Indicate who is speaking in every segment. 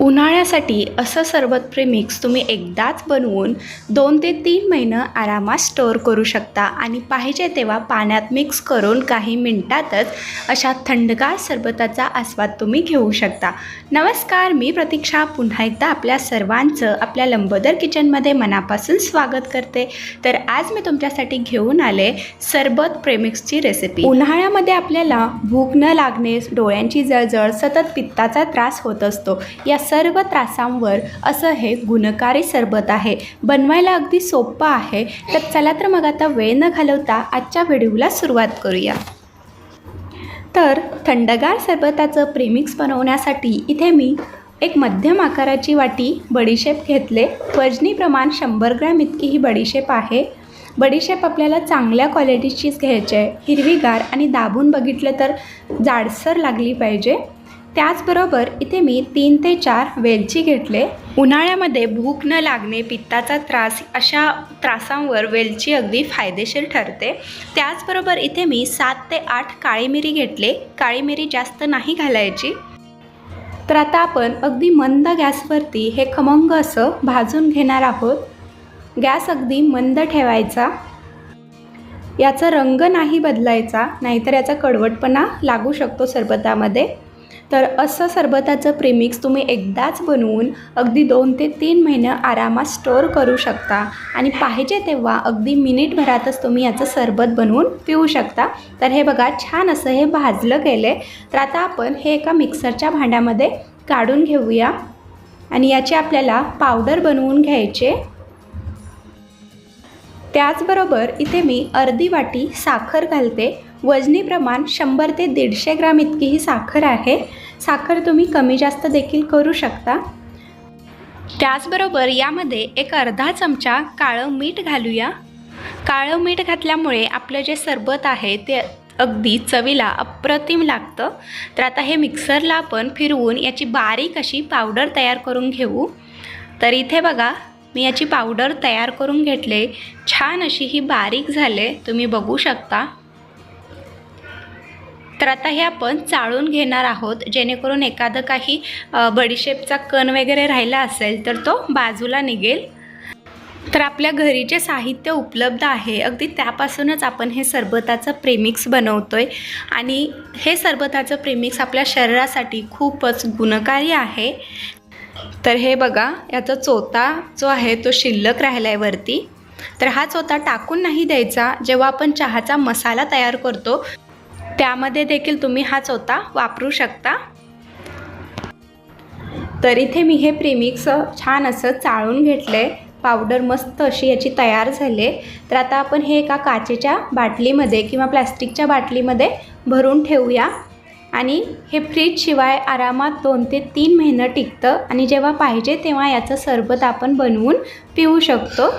Speaker 1: उन्हाळ्यासाठी असं सरबत प्रेमिक्स तुम्ही एकदाच बनवून दोन ते तीन महिनं आरामात स्टोअर करू शकता. आणि पाहिजे तेव्हा पाण्यात मिक्स करून काही मिनटातच अशा थंडगार सरबताचा आस्वाद तुम्ही घेऊ शकता. नमस्कार मी प्रतीक्षा. पुन्हा एकदा आपल्या सर्वांचं आपल्या लंबोदर किचनमध्ये मनापासून स्वागत करते. तर आज मी तुमच्यासाठी घेऊन आले सरबत प्रेमिक्सची रेसिपी उन्हाळ्यामध्ये आपल्याला भूक न लागणे डोळ्यांची जळजळ सतत पित्ताचा त्रास होत असतो. या सर्व त्रासांवर असं हे गुणकारी सरबत आहे. बनवायला अगदी सोपं आहे. तर चला तर मग आता वेळ न घालवता आजच्या व्हिडिओला सुरुवात करूया. तर थंडगार सरबताचं प्रेमिक्स बनवण्यासाठी इथे मी एक मध्यम आकाराची वाटी बडीशेप घेतले. वजनी प्रमाण शंभर ग्रॅम इतकी ही बडीशेप आहे. बडीशेप आपल्याला चांगल्या क्वालिटीचीच घ्यायची आहे हिरवीगार आणि दाबून बघितलं तर जाडसर लागली पाहिजे. त्याचबरोबर इथे मी तीन ते चार वेलची घेतले. उन्हाळ्यामध्ये भूक न लागणे पित्ताचा त्रास अशा त्रासांवर वेलची अगदी फायदेशीर ठरते. त्याचबरोबर इथे मी सात ते आठ काळी मिरी घेतले. काळी मिरी जास्त नाही घालायची. तर आता आपण अगदी मंद गॅसवरती हे खमंग असं भाजून घेणार आहोत. गॅस अगदी मंद ठेवायचा. याचा रंग नाही बदलायचा नाहीतर याचा कडवटपणा लागू शकतो सरबतामध्ये. तर असं सरबताचं प्रेमिक्स तुम्ही एकदाच बनवून अगदी दोन ते तीन महिनं आरामात स्टोअर करू शकता. आणि पाहिजे तेव्हा अगदी मिनिटभरातच तुम्ही याचं सरबत बनवून पिऊ शकता. तर हे बघा छान असं हे भाजलं गेलं आहे तर आता आपण हे एका मिक्सरच्या भांड्यामध्ये काढून घेऊया. आणि याची आपल्याला पावडर बनवून घ्यायचे. त्याचबरोबर इथे मी अर्धी वाटी साखर घालते. वजनी प्रमाण शंभर ते दीडशे ग्राम इतकी ही साखर आहे. साखर तुम्ही कमी जास्त देखील करू शकता. त्याचबरोबर यामध्ये एक अर्धा चमचा काळं मीठ घालूया. काळं मीठ घातल्यामुळे आपलं जे सरबत आहे ते अगदी चवीला अप्रतिम लागतं. तर आता हे मिक्सरला आपण फिरवून याची बारीक अशी पावडर तयार करून घेऊ. तर इथे बघा मी याची पावडर तयार करून घेतले. छान अशी ही बारीक झाले तुम्ही बघू शकता. तर आता हे आपण चाळून घेणार आहोत जेणेकरून एखादं काही बडीशेपचा कण वगैरे राहिला असेल तर तो बाजूला निघेल. तर आपल्या घरी जे साहित्य उपलब्ध आहे अगदी त्यापासूनच आपण हे सरबताचं प्रेमिक्स बनवतो आहे आणि हे सरबताचं प्रेमिक्स आपल्या शरीरासाठी खूपच गुणकारी आहे. तर हे बघा याचा चोथा जो आहे तो शिल्लक राहिला आहे वरती. तर हा चोथा टाकून नाही द्यायचा. जेव्हा आपण चहाचा मसाला तयार करतो त्यामध्ये देखील तुम्ही हा चोथा वापरू शकता. तर इथे मी हे प्रेमिक्स छान असं चाळून घेतले पावडर मस्त अशी याची तयार झाले तर आता आपण हे एका काचेच्या बाटलीमध्ये किंवा प्लॅस्टिकच्या बाटलीमध्ये भरून ठेवूया. आणि हे फ्रीजशिवाय आरामात दोन ते तीन महिनं टिकतं. आणि जेव्हा पाहिजे तेव्हा याचं सरबत आपण बनवून पिऊ शकतो.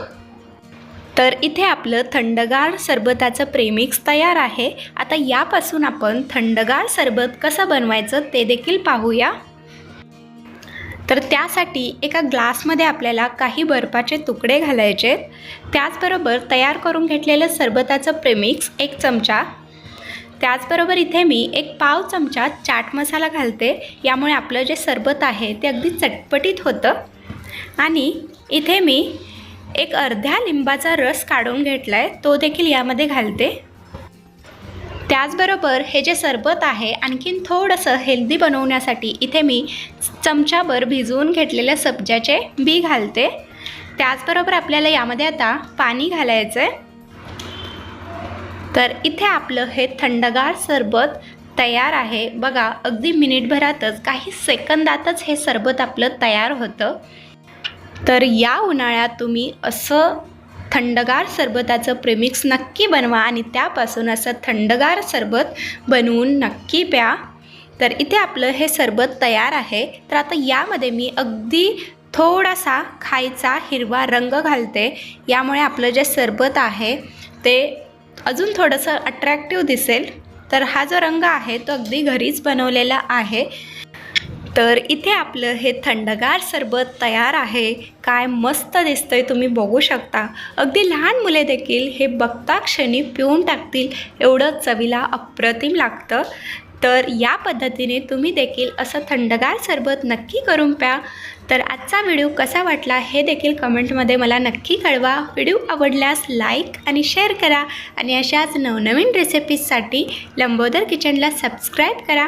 Speaker 1: तर इथे आपलं थंडगार सरबताचं प्रेमिक्स तयार आहे. आता यापासून आपण थंडगार सरबत कसं बनवायचं ते देखील पाहूया. तर त्यासाठी एका ग्लासमध्ये आपल्याला काही बर्फाचे तुकडे घालायचे आहेत त्याचबरोबर तयार करून घेतलेलं सरबताचं प्रेमिक्स एक चमचा. त्याचबरोबर इथे मी एक पाव चमचा चाट मसाला घालते. यामुळे आपलं जे सरबत आहे ते अगदी चटपटीत होतं. आणि इथे मी एक अर्ध्या लिंबाचा रस काढून घेतला आहे तो देखील यामध्ये घालते. त्याचबरोबर हे जे सरबत आहे आणखीन थोडंसं हेल्दी बनवण्यासाठी इथे मी चमच्याभर भिजवून घेतलेल्या सब्जाचे बी घालते. त्याचबरोबर आपल्याला यामध्ये आता पाणी घालायचं आहे तर इथे आपलं हे थंडगार सरबत तयार आहे. बघा अगदी मिनिटभरातच काही सेकंदातच हे सरबत आपलं तयार होतं. तर या उन्हाळ्यात तुम्ही असं थंडगार सरबताचं प्रेमिक्स नक्की बनवा आणि त्यापासून असं थंडगार सरबत बनवून नक्की प्या. तर इथे आपलं हे सरबत तयार आहे. तर आता यामध्ये मी अगदी थोडासा खायचा हिरवा रंग घालते. यामुळे आपलं जे सरबत आहे ते अजून थोडंसं अट्रॅक्टिव्ह दिसेल. तर हा जो रंग आहे तो अगदी घरीच बनवलेला आहे. तर इथे आपलं हे थंडगार सरबत तयार आहे. काय मस्त दिसतंय तुम्ही बघू शकता. अगदी लहान मुले देखील हे बघता क्षणी पिऊन टाकतील. एवढं चवीला अप्रतिम लागतं. तर या पद्धतीने तुम्ही देखील असं थंडगार सरबत नक्की करून प्या. तर आजचा व्हिडिओ कसा वाटला हे देखील कमेंटमध्ये मला नक्की कळवा. व्हिडिओ आवडल्यास लाईक आणि शेअर करा. आणि अशाच नवनवीन रेसिपीजसाठी लंबोदर किचनला सबस्क्राईब करा.